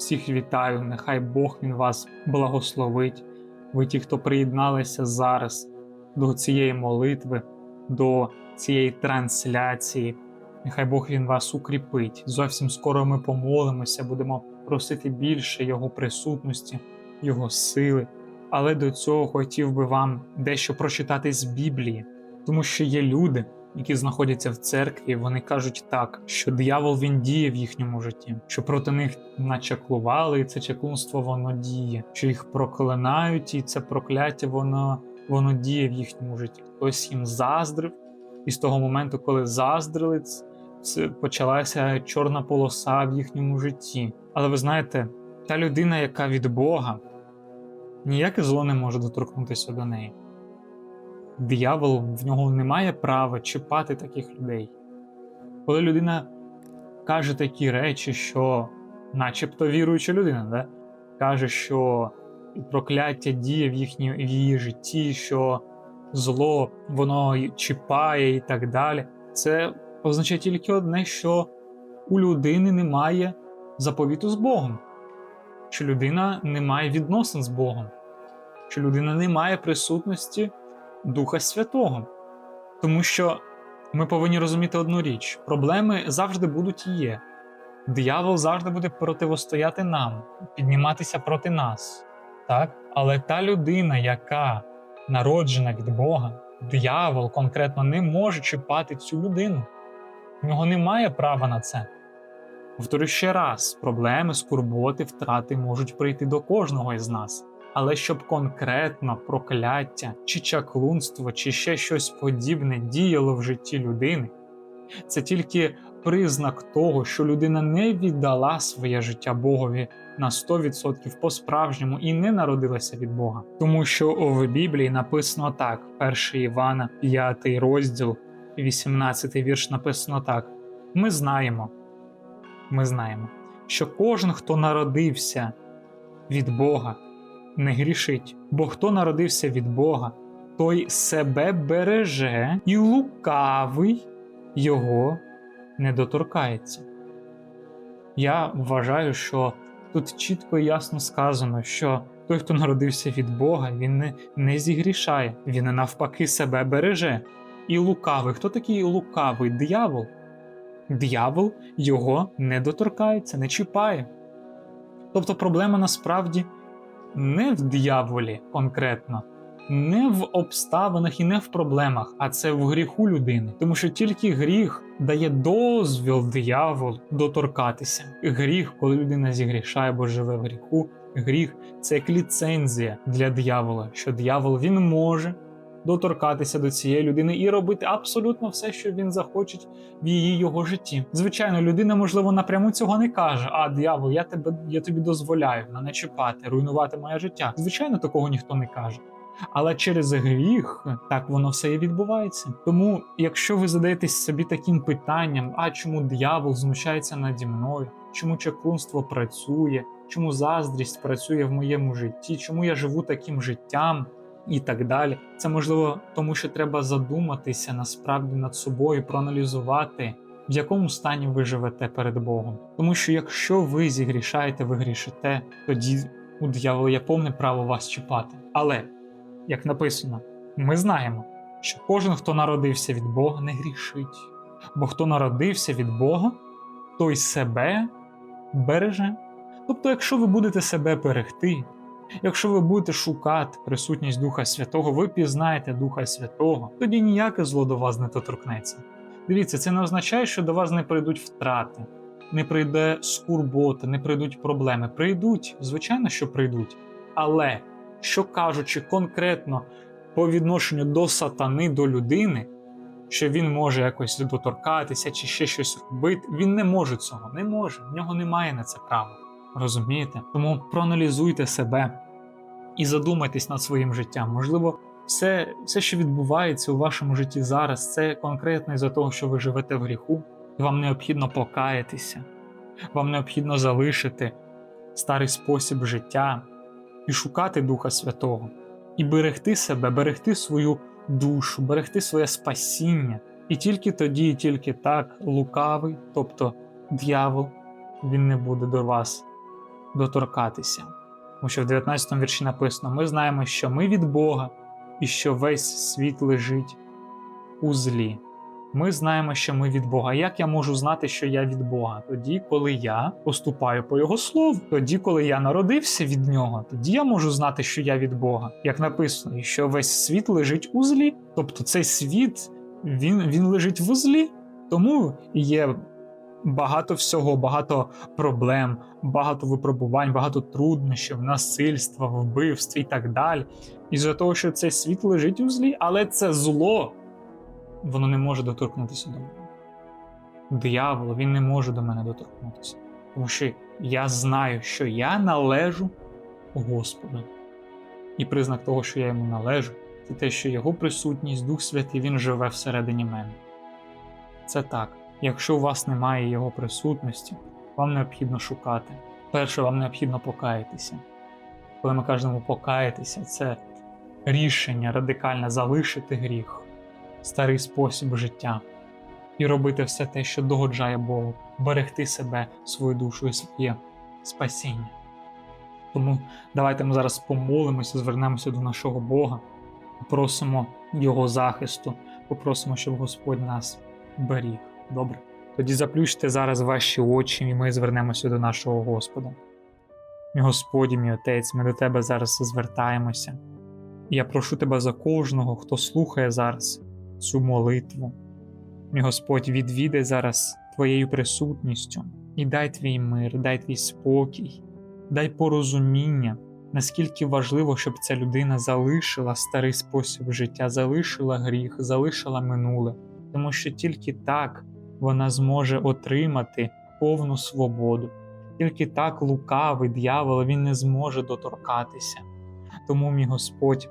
всіх вітаю. Нехай Бог він вас благословить. Ви ті, хто приєдналися зараз до цієї молитви, до цієї трансляції. Нехай Бог він вас укріпить. Зовсім скоро ми помолимося, будемо просити більше Його присутності, Його сили. Але до цього хотів би вам дещо прочитати з Біблії, тому що є люди, які знаходяться в церкві, вони кажуть так, що диявол він діє в їхньому житті, що проти них начаклували, і це чаклунство воно діє, що їх проклинають, і це прокляття воно, воно діє в їхньому житті. Хтось їм заздрив, і з того моменту, коли заздрили, почалася чорна полоса в їхньому житті. Але ви знаєте, та людина, яка від Бога, ніяке зло не може доторкнутися до неї диявол в нього немає права чіпати таких людей. Коли людина каже такі речі, що, начебто віруюча людина, да? каже, що прокляття діє в, їхній, в її житті, що зло воно чіпає і так далі, це означає тільки одне, що у людини немає заповіту з Богом, що людина не має відносин з Богом, що людина не має присутності Духа Святого. Тому що ми повинні розуміти одну річ: проблеми завжди будуть і є. Диявол завжди буде противостояти нам, підніматися проти нас. Так? Але та людина, яка народжена від Бога, диявол конкретно не може чіпати цю людину. В нього немає права на це. Повторю ще раз: проблеми, скорботи, втрати можуть прийти до кожного із нас. Але щоб конкретно прокляття, чи чаклунство, чи ще щось подібне діяло в житті людини, це тільки признак того, що людина не віддала своє життя Богові на 100% по-справжньому і не народилася від Бога. Тому що в Біблії написано так: 1 Івана, 5 розділ, 18 вірш написано так: Ми знаємо, ми знаємо, що кожен, хто народився від Бога, не грішить, бо хто народився від Бога, той себе береже, і лукавий його не доторкається. Я вважаю, що тут чітко і ясно сказано, що той, хто народився від Бога, він не, не зігрішає, він навпаки себе береже. І лукавий. Хто такий лукавий? Диявол. Диявол його не доторкається, не чіпає. Тобто проблема насправді не в дияволі конкретно, не в обставинах і не в проблемах, а це в гріху людини. Тому що тільки гріх дає дозвіл дияволу доторкатися. Гріх, коли людина зігрішає або живе в гріху, гріх це як ліцензія для диявола, що диявол він може доторкатися до цієї людини і робити абсолютно все, що він захоче в її його житті. Звичайно, людина, можливо, напряму цього не каже: а диявол, я тебе я тобі дозволяю мене чіпати, руйнувати моє життя. Звичайно, такого ніхто не каже. Але через гріх так воно все і відбувається. Тому, якщо ви задаєтесь собі таким питанням, а чому диявол знущається наді мною, чому чаклунство працює, чому заздрість працює в моєму житті, чому я живу таким життям, і так далі. Це можливо тому, що треба задуматися насправді над собою, проаналізувати, в якому стані ви живете перед Богом. Тому що якщо ви зігрішаєте, ви грішите, тоді у диявола є повне право вас чіпати. Але, як написано, ми знаємо, що кожен, хто народився від Бога, не грішить. Бо хто народився від Бога, той себе береже. Тобто, якщо ви будете себе берегти, якщо ви будете шукати присутність Духа Святого, ви пізнаєте Духа Святого, тоді ніяке зло до вас не доторкнеться. Дивіться, це не означає, що до вас не прийдуть втрати, не прийде скурбота, не прийдуть проблеми. Прийдуть, звичайно, що прийдуть. Але що кажучи конкретно по відношенню до сатани, до людини, що він може якось доторкатися чи ще щось робити, він не може цього, не може, в нього немає на це права. Розумієте? Тому проаналізуйте себе і задумайтесь над своїм життям. Можливо, все, все, що відбувається у вашому житті зараз, це конкретно із-за того, що ви живете в гріху, і вам необхідно покаятися, вам необхідно залишити старий спосіб життя і шукати Духа Святого, і берегти себе, берегти свою душу, берегти своє спасіння. І тільки тоді, і тільки так, лукавий, тобто дьявол, він не буде до вас доторкатися. Тому що в 19 му вірші написано: ми знаємо, що ми від Бога і що весь світ лежить у злі. Ми знаємо, що ми від Бога. Як я можу знати, що я від Бога? Тоді, коли я поступаю по Його слову, тоді, коли я народився від нього, тоді я можу знати, що я від Бога. Як написано, і що весь світ лежить у злі. Тобто цей світ він, він лежить в злі, тому є багато всього, багато проблем, багато випробувань, багато труднощів, насильства, вбивств і так далі. І за того, що цей світ лежить у злі, але це зло, воно не може доторкнутися до мене. Диявол, він не може до мене доторкнутися. Тому що я знаю, що я належу Господу. І признак того, що я йому належу, це те, що його присутність, Дух Святий, він живе всередині мене. Це так. Якщо у вас немає його присутності, вам необхідно шукати. Перше, вам необхідно покаятися. Коли ми кажемо покаятися, це рішення радикально залишити гріх, старий спосіб життя і робити все те, що догоджає Богу, берегти себе, свою душу і своє спасіння. Тому давайте ми зараз помолимося, звернемося до нашого Бога, попросимо Його захисту, попросимо, щоб Господь нас беріг. Добре? Тоді заплющте зараз ваші очі, і ми звернемося до нашого Господа. Мій Господь, мій Отець, ми до Тебе зараз звертаємося. І я прошу Тебе за кожного, хто слухає зараз цю молитву. Мій Господь, відвідай зараз Твоєю присутністю і дай твій мир, дай твій спокій, дай порозуміння, наскільки важливо, щоб ця людина залишила старий спосіб життя, залишила гріх, залишила минуле, тому що тільки так вона зможе отримати повну свободу. Тільки так лукавий дьявол він не зможе доторкатися. Тому, мій Господь,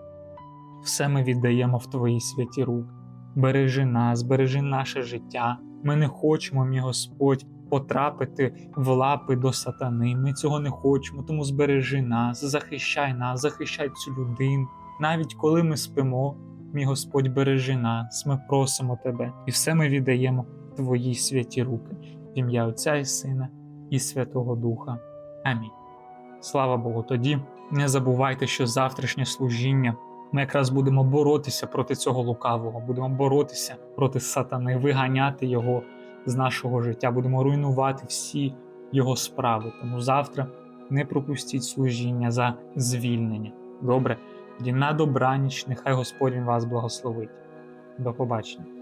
все ми віддаємо в Твої святі руки. Бережи нас, бережи наше життя. Ми не хочемо, мій Господь, потрапити в лапи до сатани. Ми цього не хочемо, тому збережи нас, захищай нас, захищай цю людину. Навіть коли ми спимо, мій Господь, бережи нас, ми просимо Тебе, і все ми віддаємо Твої святі руки, в ім'я Отця і Сина і Святого Духа. Амінь. Слава Богу. Тоді не забувайте, що завтрашнє служіння ми якраз будемо боротися проти цього лукавого, будемо боротися проти сатани, виганяти його з нашого життя, будемо руйнувати всі його справи. Тому завтра не пропустіть служіння за звільнення. Добре? Тоді на добраніч, нехай Господь вас благословить. До побачення.